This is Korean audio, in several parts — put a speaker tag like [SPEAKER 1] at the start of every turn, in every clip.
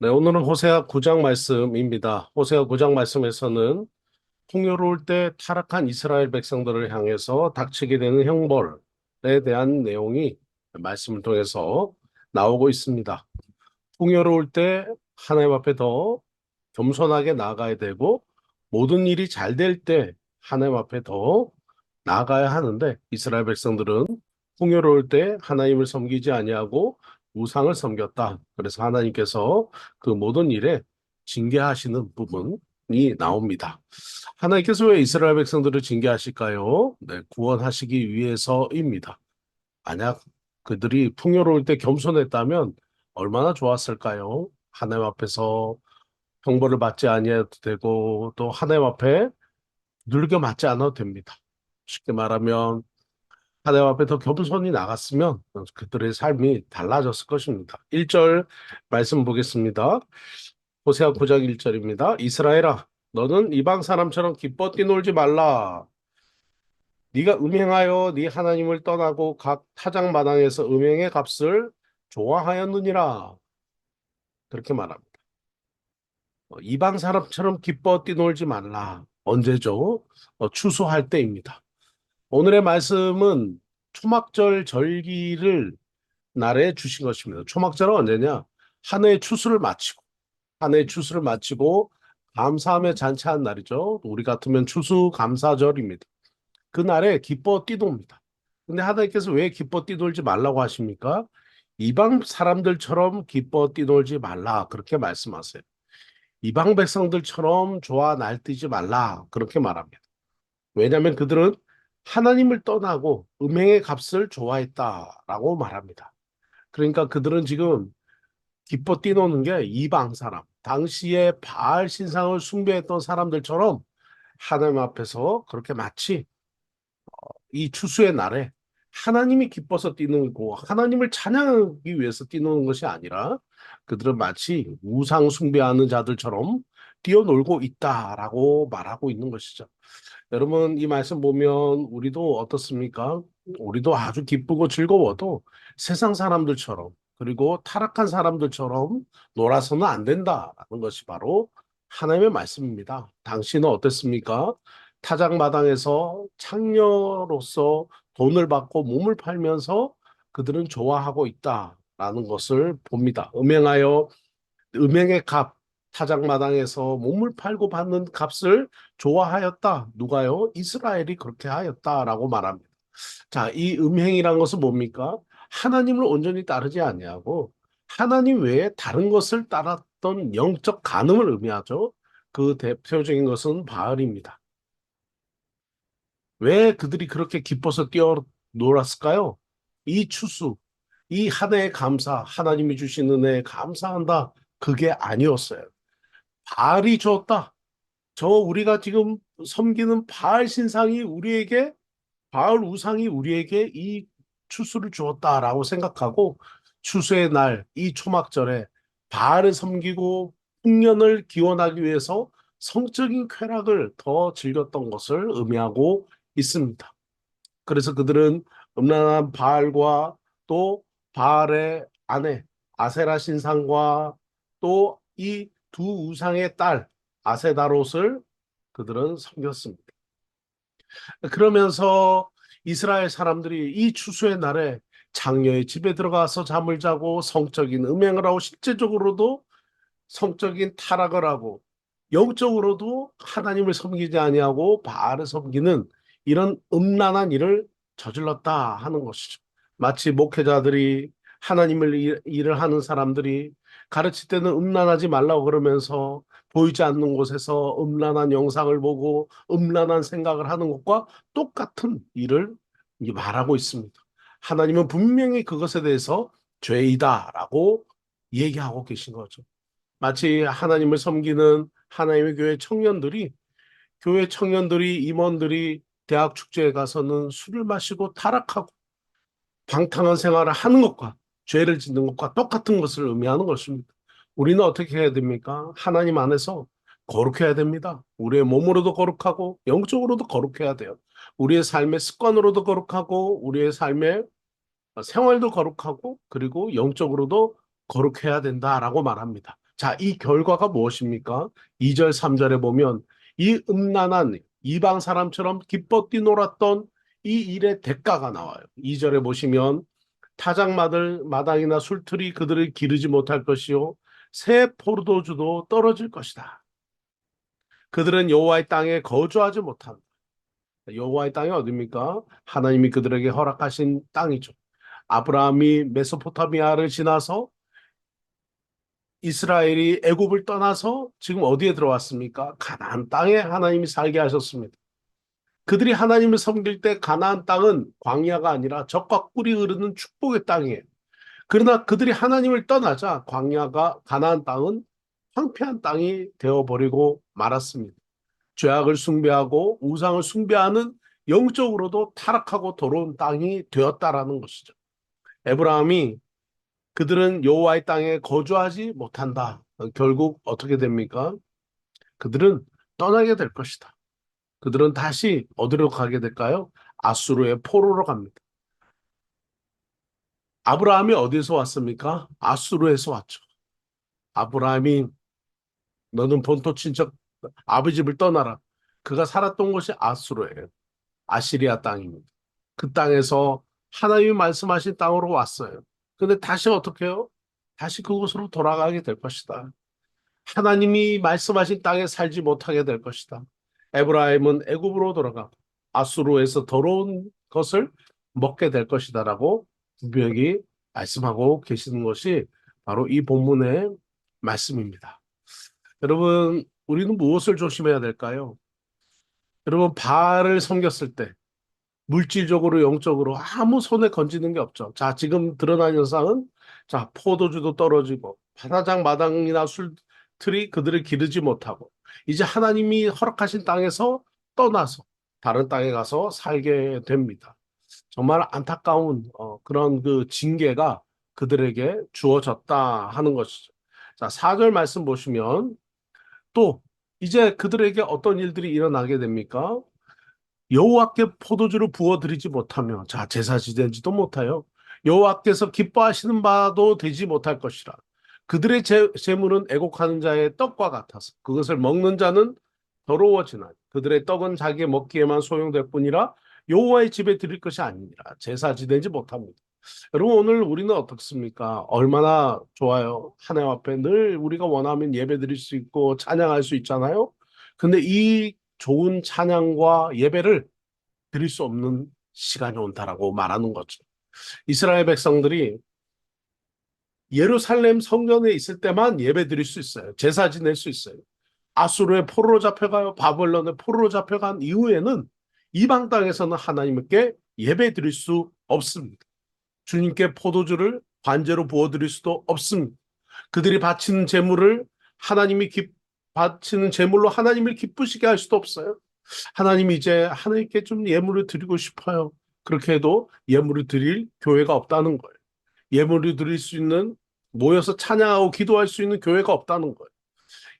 [SPEAKER 1] 네, 오늘은 호세아 9장 말씀입니다. 호세아 9장 말씀에서는 풍요로울 때 타락한 이스라엘 백성들을 향해서 닥치게 되는 형벌에 대한 내용이 말씀을 통해서 나오고 있습니다. 풍요로울 때 하나님 앞에 더 겸손하게 나아가야 되고 모든 일이 잘 될 때 하나님 앞에 더 나아가야 하는데 이스라엘 백성들은 풍요로울 때 하나님을 섬기지 아니하고 우상을 섬겼다. 그래서 하나님께서 그 모든 일에 징계하시는 부분이 나옵니다. 하나님께서 왜 이스라엘 백성들을 징계하실까요? 네, 구원하시기 위해서입니다. 만약 그들이 풍요로울 때 겸손했다면 얼마나 좋았을까요? 하나님 앞에서 형벌을 받지 아니해도 되고 또 하나님 앞에 누르겨 맞지 않아도 됩니다. 쉽게 말하면 하나님 앞에 더 겸손히 나갔으면 그들의 삶이 달라졌을 것입니다. 1절 말씀 보겠습니다. 호세아 9장 1절입니다. 이스라엘아 너는 이방 사람처럼 기뻐 뛰놀지 말라. 네가 음행하여 네 하나님을 떠나고 각 타작 마당에서 음행의 값을 좋아하였느니라. 그렇게 말합니다. 어, 이방 사람처럼 기뻐 뛰놀지 말라. 언제죠? 어, 추수할 때입니다. 오늘의 말씀은 초막절 절기를 날에 주신 것입니다. 초막절은 언제냐? 한 해의 추수를 마치고 한 해의 추수를 마치고 감사함에 잔치한 날이죠. 우리 같으면 추수 감사절입니다. 그 날에 기뻐 뛰놉니다. 근데 하나님께서 왜 기뻐 뛰놀지 말라고 하십니까? 이방 사람들처럼 기뻐 뛰놀지 말라 그렇게 말씀하세요. 이방 백성들처럼 좋아 날뛰지 말라 그렇게 말합니다. 왜냐하면 그들은 하나님을 떠나고 음행의 값을 좋아했다라고 말합니다. 그러니까 그들은 지금 기뻐 뛰노는 게 이방 사람, 당시에 바알 신상을 숭배했던 사람들처럼 하나님 앞에서 그렇게 마치 이 추수의 날에 하나님이 기뻐서 뛰는 거, 하나님을 찬양하기 위해서 뛰노는 것이 아니라 그들은 마치 우상 숭배하는 자들처럼 뛰어놀고 있다라고 말하고 있는 것이죠. 여러분 이 말씀 보면 우리도 어떻습니까? 우리도 아주 기쁘고 즐거워도 세상 사람들처럼 그리고 타락한 사람들처럼 놀아서는 안 된다라는 것이 바로 하나님의 말씀입니다. 당신은 어땠습니까? 타작마당에서 창녀로서 돈을 받고 몸을 팔면서 그들은 좋아하고 있다라는 것을 봅니다. 음행하여 음행의 값, 타작마당에서 몸을 팔고 받는 값을 좋아하였다. 누가요? 이스라엘이 그렇게 하였다라고 말합니다. 자, 이 음행이란 것은 뭡니까? 하나님을 온전히 따르지 아니하고 하나님 외에 다른 것을 따랐던 영적 간음을 의미하죠. 그 대표적인 것은 바알입니다. 왜 그들이 그렇게 기뻐서 뛰어놀았을까요? 이 추수, 이 한 해의 감사, 하나님이 주신 은혜에 감사한다. 그게 아니었어요. 바알이 줬다. 저 우리가 지금 섬기는 바알 신상이 우리에게 바알 우상이 우리에게 이 추수를 주었다라고 생각하고 추수의 날 이 초막절에 바알을 섬기고 풍년을 기원하기 위해서 성적인 쾌락을 더 즐겼던 것을 의미하고 있습니다. 그래서 그들은 음란한 바알과 또 바알의 아내 아세라 신상과 또이 두 우상의 딸 아세다롯을 그들은 섬겼습니다. 그러면서 이스라엘 사람들이 이 추수의 날에 장녀의 집에 들어가서 잠을 자고 성적인 음행을 하고 실제적으로도 성적인 타락을 하고 영적으로도 하나님을 섬기지 아니하고 바알을 섬기는 이런 음란한 일을 저질렀다 하는 것이죠. 마치 목회자들이 하나님을 일, 일을 하는 사람들이 가르칠 때는 음란하지 말라고 그러면서 보이지 않는 곳에서 음란한 영상을 보고 음란한 생각을 하는 것과 똑같은 일을 말하고 있습니다. 하나님은 분명히 그것에 대해서 죄이다라고 얘기하고 계신 거죠. 마치 하나님을 섬기는 하나님의 교회 청년들이 교회 청년들이 임원들이 대학 축제에 가서는 술을 마시고 타락하고 방탕한 생활을 하는 것과 죄를 짓는 것과 똑같은 것을 의미하는 것입니다. 우리는 어떻게 해야 됩니까? 하나님 안에서 거룩해야 됩니다. 우리의 몸으로도 거룩하고 영적으로도 거룩해야 돼요. 우리의 삶의 습관으로도 거룩하고 우리의 삶의 생활도 거룩하고 그리고 영적으로도 거룩해야 된다라고 말합니다. 자, 이 결과가 무엇입니까? 2절, 3절에 보면 이 음란한 이방 사람처럼 기뻐 뛰놀았던 이 일의 대가가 나와요. 2절에 보시면 타작마들 마당이나 술틀이 그들을 기르지 못할 것이요 새 포도주도 떨어질 것이다. 그들은 여호와의 땅에 거주하지 못한다. 여호와의 땅이 어디입니까? 하나님이 그들에게 허락하신 땅이죠. 아브라함이 메소포타미아를 지나서 이스라엘이 애굽을 떠나서 지금 어디에 들어왔습니까? 가나안 땅에 하나님이 살게 하셨습니다. 그들이 하나님을 섬길 때 가나안 땅은 광야가 아니라 적과 꿀이 흐르는 축복의 땅이에요. 그러나 그들이 하나님을 떠나자 광야가 가나안 땅은 황폐한 땅이 되어버리고 말았습니다. 죄악을 숭배하고 우상을 숭배하는 영적으로도 타락하고 더러운 땅이 되었다라는 것이죠. 에브라함이 그들은 여호와의 땅에 거주하지 못한다. 결국 어떻게 됩니까? 그들은 떠나게 될 것이다. 그들은 다시 어디로 가게 될까요? 아수르의 포로로 갑니다. 아브라함이 어디서 왔습니까? 아수르에서 왔죠. 아브라함이 너는 본토 친척 아버지 집을 떠나라. 그가 살았던 곳이 아수르예요. 아시리아 땅입니다. 그 땅에서 하나님이 말씀하신 땅으로 왔어요. 근데 다시 어떻게 해요? 다시 그곳으로 돌아가게 될 것이다. 하나님이 말씀하신 땅에 살지 못하게 될 것이다. 에브라임은 애굽으로 돌아가 아수르에서 더러운 것을 먹게 될 것이다라고 분명히 말씀하고 계시는 것이 바로 이 본문의 말씀입니다. 여러분, 우리는 무엇을 조심해야 될까요? 여러분, 바알을 섬겼을 때 물질적으로 영적으로 아무 손에 건지는 게 없죠. 자, 지금 드러난 현상은 자, 포도주도 떨어지고 바다장 마당이나 술틀이 그들을 기르지 못하고 이제 하나님이 허락하신 땅에서 떠나서 다른 땅에 가서 살게 됩니다. 정말 안타까운 어, 그런 그 징계가 그들에게 주어졌다 하는 것이죠. 자, 4절 말씀 보시면 또 이제 그들에게 어떤 일들이 일어나게 됩니까? 여호와께 포도주를 부어드리지 못하며 자 제사 지내지도 못하여 여호와께서 기뻐하시는 바도 되지 못할 것이라 그들의 재, 재물은 애곡하는 자의 떡과 같아서 그것을 먹는 자는 더러워지나 그들의 떡은 자기 먹기에만 소용될 뿐이라 여호와의 집에 드릴 것이 아니니라 제사 지내지 못합니다. 여러분 오늘 우리는 어떻습니까? 얼마나 좋아요. 하나님 앞에 늘 우리가 원하면 예배 드릴 수 있고 찬양할 수 있잖아요. 근데 이 좋은 찬양과 예배를 드릴 수 없는 시간이 온다라고 말하는 거죠. 이스라엘 백성들이 예루살렘 성전에 있을 때만 예배 드릴 수 있어요. 제사 지낼 수 있어요. 아수르의 포로로 잡혀가요. 바벨론의 포로로 잡혀간 이후에는 이방 땅에서는 하나님께 예배 드릴 수 없습니다. 주님께 포도주를 관제로 부어 드릴 수도 없습니다. 그들이 바치는 제물을 하나님이 기, 바치는 제물로 하나님을 기쁘시게 할 수도 없어요. 하나님 이제 하나님께 좀 예물을 드리고 싶어요. 그렇게 해도 예물을 드릴 교회가 없다는 거예요. 예물을 드릴 수 있는 모여서 찬양하고 기도할 수 있는 교회가 없다는 거예요.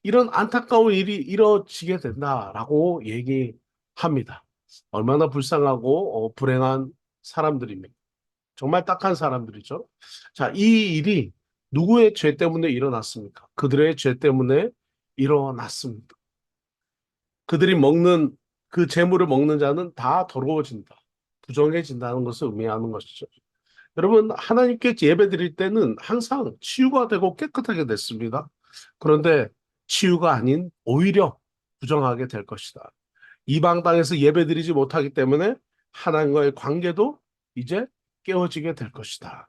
[SPEAKER 1] 이런 안타까운 일이 이뤄지게 된다라고 얘기합니다. 얼마나 불쌍하고 어, 불행한 사람들입니까? 정말 딱한 사람들이죠. 자, 이 일이 누구의 죄 때문에 일어났습니까? 그들의 죄 때문에 일어났습니다. 그들이 먹는 그 재물을 먹는 자는 다 더러워진다. 부정해진다는 것을 의미하는 것이죠. 여러분, 하나님께 예배 드릴 때는 항상 치유가 되고 깨끗하게 됐습니다. 그런데 치유가 아닌 오히려 부정하게 될 것이다. 이방 땅에서 예배 드리지 못하기 때문에 하나님과의 관계도 이제 깨어지게 될 것이다.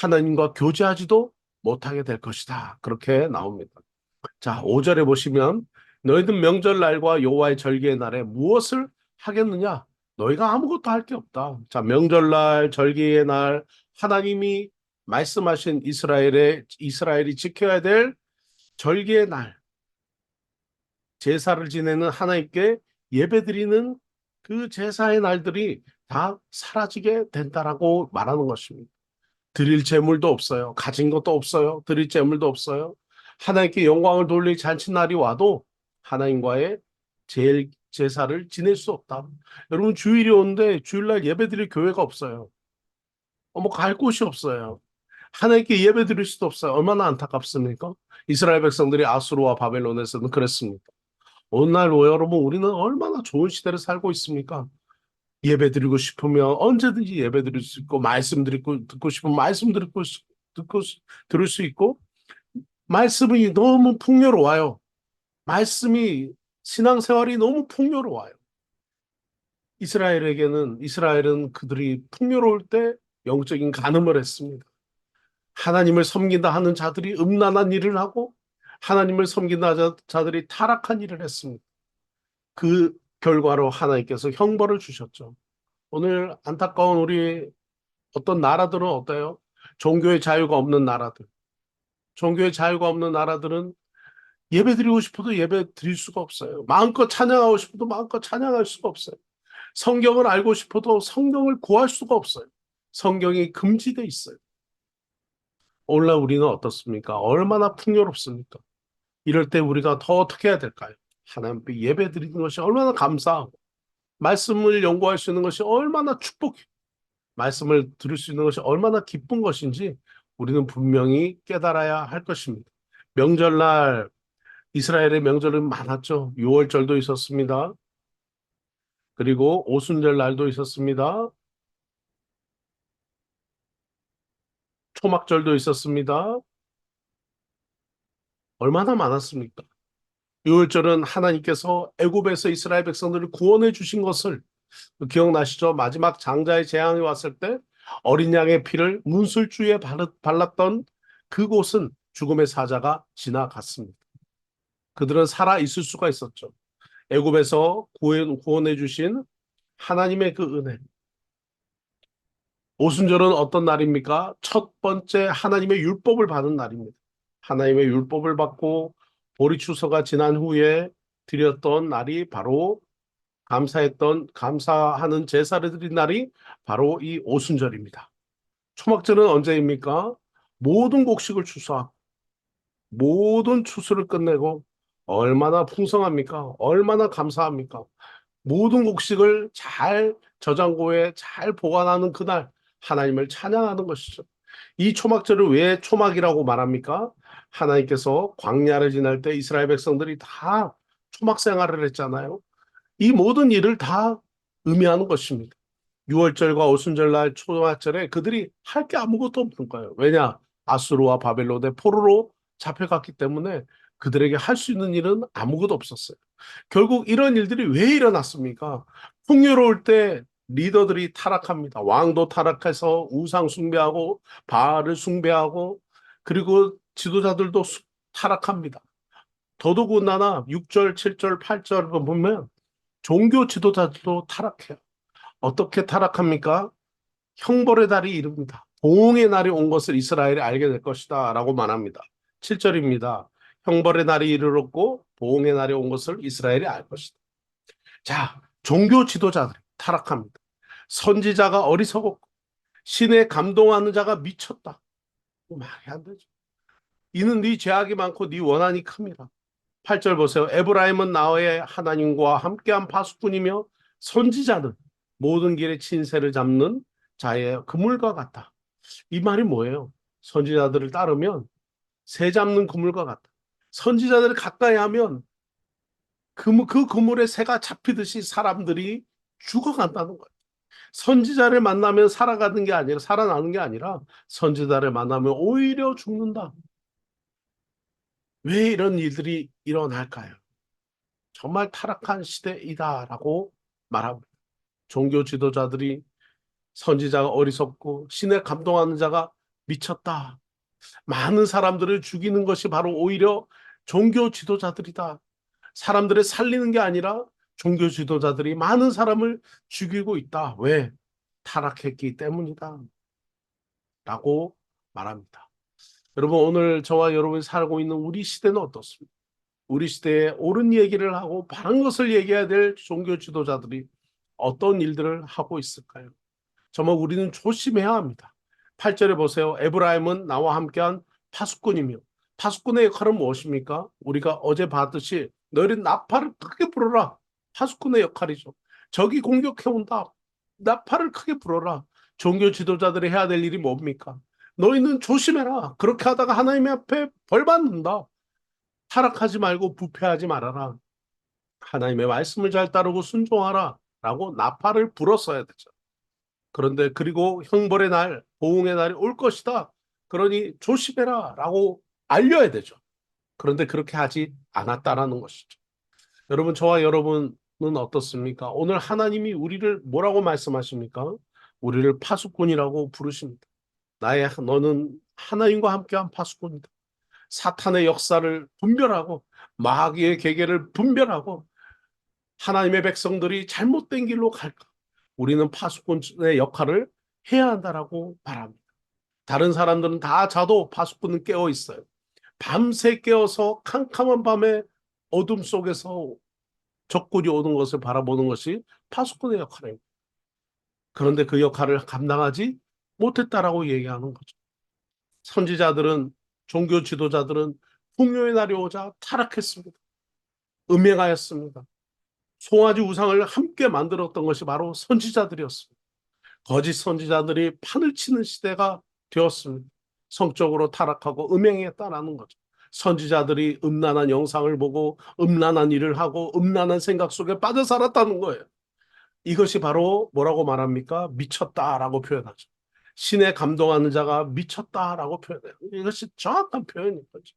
[SPEAKER 1] 하나님과 교제하지도 못하게 될 것이다. 그렇게 나옵니다. 자, 5절에 보시면 너희들 명절날과 여호와의 절기의 날에 무엇을 하겠느냐? 너희가 아무것도 할 게 없다. 자, 명절날, 절기의 날 하나님이 말씀하신 이스라엘의 이스라엘이 지켜야 될 절기의 날 제사를 지내는 하나님께 예배드리는 그 제사의 날들이 다 사라지게 된다라고 말하는 것입니다. 드릴 재물도 없어요. 가진 것도 없어요. 드릴 재물도 없어요. 하나님께 영광을 돌릴 잔치날이 와도 하나님과의 제일 제사를 지낼 수 없다. 여러분 주일이 오는데 주일날 예배드릴 교회가 없어요. 어, 뭐갈 곳이 없어요. 하나님께 예배 드릴 수도 없어요. 얼마나 안타깝습니까? 이스라엘 백성들이 아수르와 바벨론에서는 그랬습니다. 오늘날 여러분 우리는 얼마나 좋은 시대를 살고 있습니까? 예배 드리고 싶으면 언제든지 예배 드릴 수 있고 말씀 듣고 듣고 싶으면 말씀 듣고 수- 듣고 수- 들을 수 있고 말씀이 너무 풍요로워요. 말씀이 신앙생활이 너무 풍요로워요. 이스라엘에게는 이스라엘은 그들이 풍요로울 때 영적인 간음을 했습니다. 하나님을 섬긴다 하는 자들이 음란한 일을 하고 하나님을 섬긴다 자- 자들이 타락한 일을 했습니다. 그 결과로 하나님께서 형벌을 주셨죠. 오늘 안타까운 우리 어떤 나라들은 어때요? 종교의 자유가 없는 나라들. 종교의 자유가 없는 나라들은 예배 드리고 싶어도 예배 드릴 수가 없어요. 마음껏 찬양하고 싶어도 마음껏 찬양할 수가 없어요. 성경을 알고 싶어도 성경을 구할 수가 없어요. 성경이 금지돼 있어요. 오늘날 우리는 어떻습니까? 얼마나 풍요롭습니까? 이럴 때 우리가 더 어떻게 해야 될까요? 하나님께 예배 드리는 것이 얼마나 감사하고 말씀을 연구할 수 있는 것이 얼마나 축복이 말씀을 들을 수 있는 것이 얼마나 기쁜 것인지 우리는 분명히 깨달아야 할 것입니다. 명절날 이스라엘의 명절은 많았죠. 6월절도 있었습니다. 그리고 오순절 날도 있었습니다. 초막절도 있었습니다. 얼마나 많았습니까? 6월절은 하나님께서 애굽에서 이스라엘 백성들을 구원해 주신 것을 기억나시죠? 마지막 장자의 재앙이 왔을 때 어린 양의 피를 문술주에 발랐던 그곳은 죽음의 사자가 지나갔습니다. 그들은 살아 있을 수가 있었죠. 애굽에서 구원, 구원해 주신 하나님의 그 은혜. 오순절은 어떤 날입니까? 첫 번째 하나님의 율법을 받은 날입니다. 하나님의 율법을 받고 보리 추서가 지난 후에 드렸던 날이 바로 감사했던 감사하는 제사를 드린 날이 바로 이 오순절입니다. 초막절은 언제입니까? 모든 곡식을 추수하고 모든 추수를 끝내고 얼마나 풍성합니까? 얼마나 감사합니까? 모든 곡식을 잘 저장고에 잘 보관하는 그날 하나님을 찬양하는 것이죠. 이 초막절을 왜 초막이라고 말합니까? 하나님께서 광야를 지날 때 이스라엘 백성들이 다 초막 생활을 했잖아요. 이 모든 일을 다 의미하는 것입니다. 6월절과 오순절날 초막절에 그들이 할 게 아무것도 없는 거예요. 왜냐? 아수르와 바벨론의 포로로 잡혀갔기 때문에 그들에게 할 수 있는 일은 아무것도 없었어요. 결국 이런 일들이 왜 일어났습니까? 풍요로울 때 리더들이 타락합니다. 왕도 타락해서 우상 숭배하고 바알을 숭배하고 그리고 지도자들도 수- 타락합니다. 더더군다나 6절, 7절, 8절 보면 종교 지도자들도 타락해요. 어떻게 타락합니까? 형벌의 달이 이릅니다. 보응의 날이 온 것을 이스라엘이 알게 될 것이다 라고 말합니다. 7절입니다. 형벌의 날이 이르렀고 보응의 날이 온 것을 이스라엘이 알 것이다. 자, 종교 지도자들이 타락합니다. 선지자가 어리석었고 신에 감동하는 자가 미쳤다. 뭐 말이 안 되죠. 이는 네 죄악이 많고 네 원한이 큽니다. 8절 보세요. 에브라임은 나의 하나님과 함께한 파수꾼이며 선지자는 모든 길에 친세를 잡는 자의 그물과 같다. 이 말이 뭐예요? 선지자들을 따르면 새 잡는 그물과 같다. 선지자들을 가까이 하면 그, 그 그물에 새가 잡히듯이 사람들이 죽어간다는 거예요. 선지자를 만나면 살아가는 게 아니라 살아나는 게 아니라 선지자를 만나면 오히려 죽는다. 왜 이런 일들이 일어날까요? 정말 타락한 시대이다라고 말합니다. 종교 지도자들이 선지자가 어리석고 신에 감동하는 자가 미쳤다. 많은 사람들을 죽이는 것이 바로 오히려 종교 지도자들이다. 사람들을 살리는 게 아니라 종교 지도자들이 많은 사람을 죽이고 있다. 왜? 타락했기 때문이다. 라고 말합니다. 여러분, 오늘 저와 여러분이 살고 있는 우리 시대는 어떻습니까? 우리 시대에 옳은 얘기를 하고 바른 것을 얘기해야 될 종교 지도자들이 어떤 일들을 하고 있을까요? 정말 우리는 조심해야 합니다. 8절에 보세요. 에브라임은 나와 함께한 파수꾼이며 파수꾼의 역할은 무엇입니까? 우리가 어제 봤듯이 너희는 나팔을 크게 불어라. 파수꾼의 역할이죠. 적이 공격해 온다. 나팔을 크게 불어라. 종교 지도자들이 해야 될 일이 뭡니까? 너희는 조심해라. 그렇게 하다가 하나님의 앞에 벌 받는다. 타락하지 말고 부패하지 말아라. 하나님의 말씀을 잘 따르고 순종하라. 라고 나팔을 불었어야 되죠. 그런데 그리고 형벌의 날, 보응의 날이 올 것이다. 그러니 조심해라. 라고 알려야 되죠. 그런데 그렇게 하지 않았다라는 것이죠. 여러분, 저와 여러분은 어떻습니까? 오늘 하나님이 우리를 뭐라고 말씀하십니까? 우리를 파수꾼이라고 부르십니다. 나의 너는 하나님과 함께한 파수꾼이다. 사탄의 역사를 분별하고 마귀의 계계를 분별하고 하나님의 백성들이 잘못된 길로 갈까? 우리는 파수꾼의 역할을 해야 한다라고 말합니다. 다른 사람들은 다 자도 파수꾼은 깨어 있어요. 밤새 깨어서 캄캄한 밤에 어둠 속에서 적군이 오는 것을 바라보는 것이 파수꾼의 역할입니다. 그런데 그 역할을 감당하지 못했다라고 얘기하는 거죠. 선지자들은 종교 지도자들은 풍요의 날이 오자 타락했습니다. 음행하였습니다. 송아지 우상을 함께 만들었던 것이 바로 선지자들이었습니다. 거짓 선지자들이 판을 치는 시대가 되었습니다. 성적으로 타락하고 음행했다라는 거죠. 선지자들이 음란한 영상을 보고 음란한 일을 하고 음란한 생각 속에 빠져 살았다는 거예요. 이것이 바로 뭐라고 말합니까? 미쳤다라고 표현하죠. 신에 감동하는 자가 미쳤다라고 표현해요. 이것이 정확한 표현인 거죠.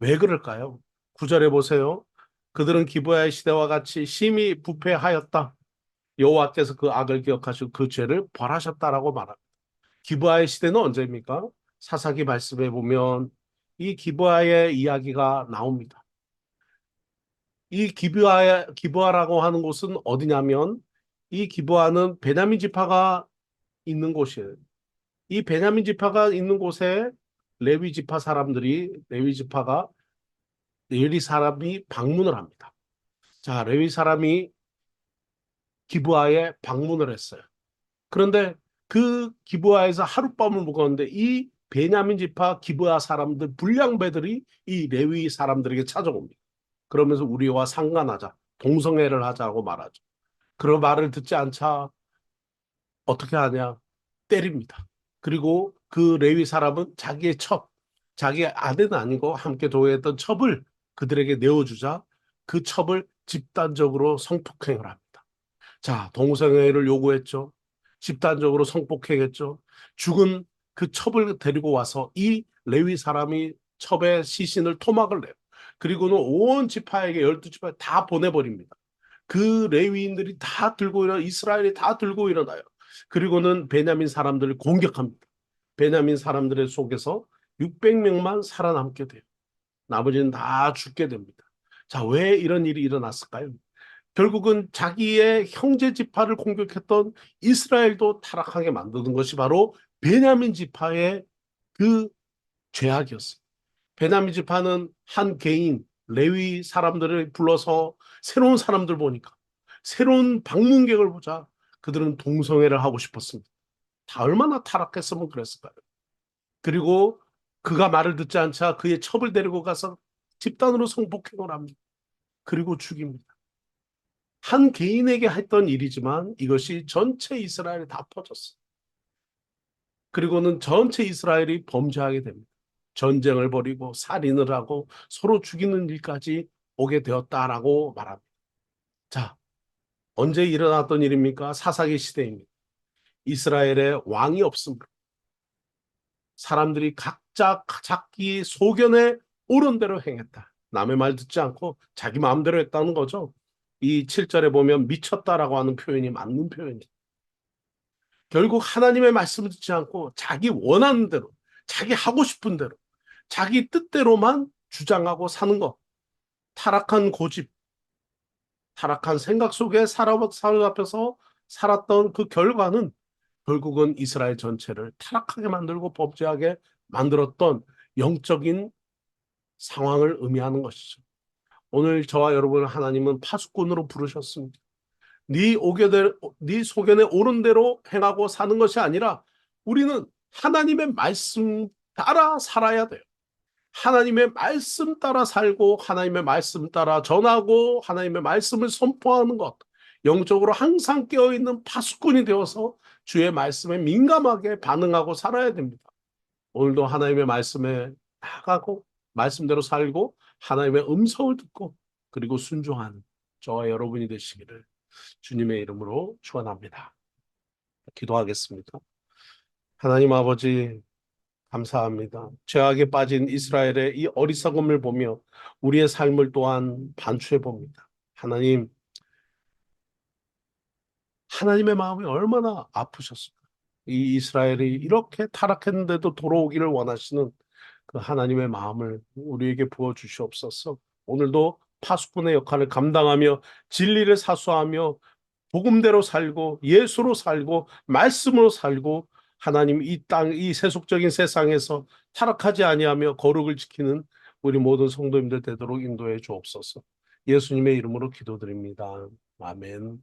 [SPEAKER 1] 왜 그럴까요? 구절에 보세요. 그들은 기부의 시대와 같이 심히 부패하였다. 여호와께서 그 악을 기억하시고 그 죄를 벌하셨다라고 말합니다. 기부아의 시대는 언제입니까? 사사기 말씀에 보면 이 기부아의 이야기가 나옵니다. 이 기부아 기부아라고 하는 곳은 어디냐면 이 기부아는 베냐민 지파가 있는 곳이에요. 이 베냐민 지파가 있는 곳에 레위 지파 사람들이 레위 지파가 레위 사람이 방문을 합니다. 자, 레위 사람이 기부아에 방문을 했어요. 그런데 그 기부아에서 하룻밤을 묵었는데 이 베냐민 지파 기부아 사람들 불량배들이 이 레위 사람들에게 찾아옵니다. 그러면서 우리와 상관하자, 동성애를 하자고 말하죠. 그런 말을 듣지 않자 어떻게 하냐? 때립니다. 그리고 그 레위 사람은 자기의 첩, 자기 아내는 아니고 함께 도회했던 첩을 그들에게 내어주자 그 첩을 집단적으로 성폭행을 합니다. 자, 동성애를 요구했죠. 집단적으로 성폭행했죠. 죽은 그 첩을 데리고 와서 이 레위 사람이 첩의 시신을 토막을 내요. 그리고는 온 지파에게 열두 지파에 다 보내버립니다. 그 레위인들이 다 들고 일어나 이스라엘이 다 들고 일어나요. 그리고는 베냐민 사람들을 공격합니다. 베냐민 사람들의 속에서 600명만 살아남게 돼요. 나머지는 다 죽게 됩니다. 자, 왜 이런 일이 일어났을까요? 결국은 자기의 형제 지파를 공격했던 이스라엘도 타락하게 만드는 것이 바로 베냐민 지파의 그 죄악이었어요. 베냐민 지파는 한 개인 레위 사람들을 불러서 새로운 사람들 보니까 새로운 방문객을 보자 그들은 동성애를 하고 싶었습니다. 다 얼마나 타락했으면 그랬을까요? 그리고 그가 말을 듣지 않자 그의 첩을 데리고 가서 집단으로 성폭행을 합니다. 그리고 죽입니다. 한 개인에게 했던 일이지만 이것이 전체 이스라엘에 다 퍼졌어요. 그리고는 전체 이스라엘이 범죄하게 됩니다. 전쟁을 벌이고 살인을 하고 서로 죽이는 일까지 오게 되었다라고 말합니다. 자, 언제 일어났던 일입니까? 사사기 시대입니다. 이스라엘에 왕이 없습니다. 사람들이 각자 자기 소견에 옳은 대로 행했다. 남의 말 듣지 않고 자기 마음대로 했다는 거죠. 이 7절에 보면 미쳤다라고 하는 표현이 맞는 표현이에요. 결국 하나님의 말씀을 듣지 않고 자기 원하는 대로, 자기 하고 싶은 대로, 자기 뜻대로만 주장하고 사는 것. 타락한 고집, 타락한 생각 속에 사로잡혀서 살았던 그 결과는 결국은 이스라엘 전체를 타락하게 만들고 범죄하게 만들었던 영적인 상황을 의미하는 것이죠. 오늘 저와 여러분 하나님은 파수꾼으로 부르셨습니다. 네 오게 네 소견에 옳은 대로 행하고 사는 것이 아니라 우리는 하나님의 말씀 따라 살아야 돼요. 하나님의 말씀 따라 살고 하나님의 말씀 따라 전하고 하나님의 말씀을 선포하는 것. 영적으로 항상 깨어있는 파수꾼이 되어서 주의 말씀에 민감하게 반응하고 살아야 됩니다. 오늘도 하나님의 말씀에 나가고 말씀대로 살고 하나님의 음성을 듣고 그리고 순종하는 저와 여러분이 되시기를 주님의 이름으로 축원합니다. 기도하겠습니다. 하나님 아버지 감사합니다. 죄악에 빠진 이스라엘의 이 어리석음을 보며 우리의 삶을 또한 반추해 봅니다. 하나님 하나님의 마음이 얼마나 아프셨을까? 이 이스라엘이 이렇게 타락했는데도 돌아오기를 원하시는 그 하나님의 마음을 우리에게 부어 주시옵소서. 오늘도 파수꾼의 역할을 감당하며 진리를 사수하며 복음대로 살고 예수로 살고 말씀으로 살고 하나님 이 땅 이 세속적인 세상에서 타락하지 아니하며 거룩을 지키는 우리 모든 성도님들 되도록 인도해 주옵소서. 예수님의 이름으로 기도드립니다. 아멘.